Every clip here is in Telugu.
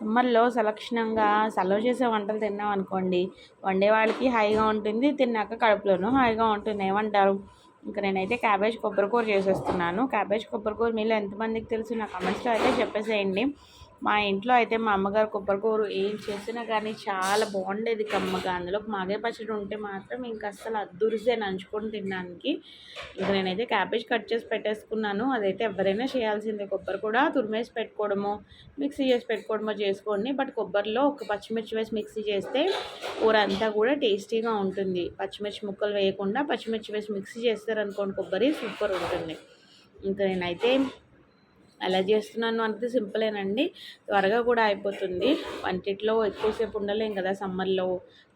సమ్మర్లో సలక్షణంగా సెలవు చేసే వంటలు తిన్నాం అనుకోండి వండే వాళ్ళకి హాయిగా ఉంటుంది తిన్నాక కడుపులోనూ హాయిగా ఉంటుంది ఏమంటారు? ఇంకా నేనైతే క్యాబేజ్ కొబ్బరికూర చేసేస్తున్నాను. క్యాబేజ్ కొబ్బరికూర మీలో ఎంతమందికి తెలుసు? నా కమెంట్స్లో అయితే చెప్పేసేయండి. మా ఇంట్లో అయితే మా అమ్మగారు కొబ్బరికూర ఏం చేసినా కానీ చాలా బాగుండేది కమ్మగా. అందులో మాగే పచ్చడి ఉంటే మాత్రం ఇంకా అస్సలు అద్దురిసే నంచుకొని తినడానికి ఇంకా నేనైతే క్యాబేజ్ కట్ చేసి పెట్టేసుకున్నాను. అదైతే ఎవరైనా చేయాల్సిందే. కొబ్బరి కూడా తురిమేసి పెట్టుకోవడమో మిక్సీ చేసి పెట్టుకోవడమో చేసుకోండి. బట్ కొబ్బరిలో ఒక పచ్చిమిర్చి వేసి మిక్సీ చేస్తే కూర అంతా కూడా టేస్టీగా ఉంటుంది. పచ్చిమిర్చి ముక్కలు వేయకుండా పచ్చిమిర్చి వేసి మిక్సీ చేస్తారనుకోండి కొబ్బరి సూపర్ ఉంటుంది. ఇంకా నేనైతే అలా చేస్తున్నాను అంటే సింపులేనండి. త్వరగా కూడా అయిపోతుంది. వంటిట్లో ఎక్కువసేపు ఉండలేం కదా సమ్మర్లో.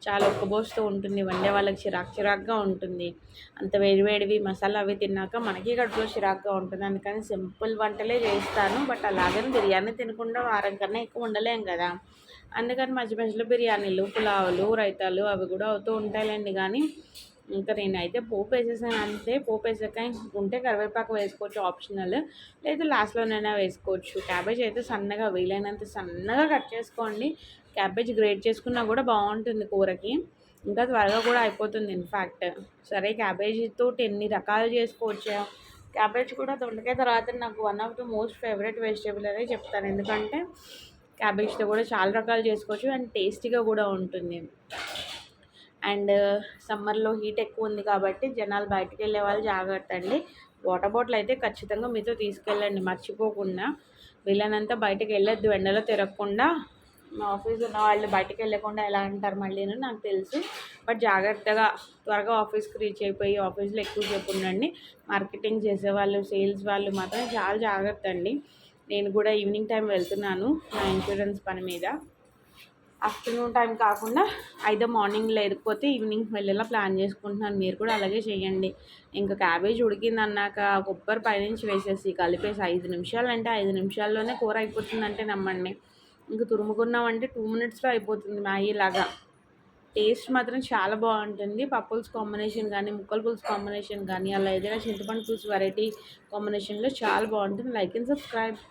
చాలా ఒక్కబోస్తూ ఉంటుంది. వండే వాళ్ళకి చిరాకు చిరాకుగా ఉంటుంది. అంత వేడివేడివి మసాలా అవి తిన్నాక మనకి కడుపులో చిరాకుగా ఉంటుంది. అందుకని సింపుల్ వంటలే చేస్తాను. బట్ అలాగని బిర్యానీ తినకుండా వారం కన్నా ఎక్కువ ఉండలేం కదా. అందుకని మధ్య మధ్యలో బిర్యానీలు పులావులు రైతాలు అవి కూడా అవుతూ ఉంటాయిలేండి. కానీ ఇంకా నేనైతే పోపు వేసేసాను అంతే. పోపు వేసాక ఉంటే కరివేపాకు వేసుకోవచ్చు ఆప్షనల్ లేదా లాస్ట్లోనైనా వేసుకోవచ్చు. క్యాబేజ్ అయితే సన్నగా వీలైనంత సన్నగా కట్ చేసుకోండి. క్యాబేజ్ గ్రేట్ చేసుకున్నా కూడా బాగుంటుంది కూరకి. ఇంకా త్వరగా కూడా అయిపోతుంది ఇన్ఫ్యాక్ట్ సరే క్యాబేజీతో ఎన్ని రకాలు చేసుకోవచ్చు? క్యాబేజ్ కూడా దొండకాయ తర్వాత నాకు one of the most favourite vegetable అనే చెప్తాను. ఎందుకంటే క్యాబేజ్తో కూడా చాలా రకాలు చేసుకోవచ్చు అండ్ టేస్టీగా కూడా ఉంటుంది. అండ్ సమ్మర్లో హీట్ ఎక్కువ ఉంది కాబట్టి జనాలు బయటకు వెళ్ళే వాళ్ళు జాగ్రత్త అండి. వాటర్ బాటిల్ అయితే ఖచ్చితంగా మీతో తీసుకెళ్ళండి మర్చిపోకుండా. వీళ్ళనంతా బయటకు వెళ్ళొద్దు ఎండలో తిరగకుండా. మా ఆఫీస్ ఉన్న వాళ్ళు బయటకు వెళ్ళకుండా ఎలా అంటారు మళ్ళీ నాకు తెలుసు. బట్ జాగ్రత్తగా త్వరగా ఆఫీస్కి రీచ్ అయిపోయి ఆఫీస్లో ఎక్కువసేపు ఉండండి. మార్కెటింగ్ చేసేవాళ్ళు సేల్స్ వాళ్ళు మాత్రం చాలా జాగ్రత్త అండి. నేను కూడా ఈవినింగ్ టైం వెళ్తున్నాను నా ఇన్సూరెన్స్ పని మీద. ఆఫ్టర్నూన్ టైం కాకుండా అయితే మార్నింగ్ లేకపోతే ఈవినింగ్ వెళ్ళేలా ప్లాన్ చేసుకుంటున్నాను. మీరు కూడా అలాగే చేయండి. ఇంకా క్యాబేజ్ ఉడికింది అన్నాక కొబ్బరి పైనుంచి వేసేసి కలిపేసి ఐదు నిమిషాలు అంటే ఐదు నిమిషాల్లోనే కూర అయిపోతుందంటే నమ్మండి. ఇంకా తురుముకున్నామంటే టూ మినిట్స్లో అయిపోతుంది మ్యాగీ లాగా టేస్ట్ మాత్రం చాలా బాగుంటుంది. పప్పుల్స్ కాంబినేషన్ కానీ ముక్కల పులుసు కాంబినేషన్ కానీ అలా ఏదైనా చింతపండు పులుసు వెరైటీ కాంబినేషన్లో చాలా బాగుంటుంది. Like and subscribe.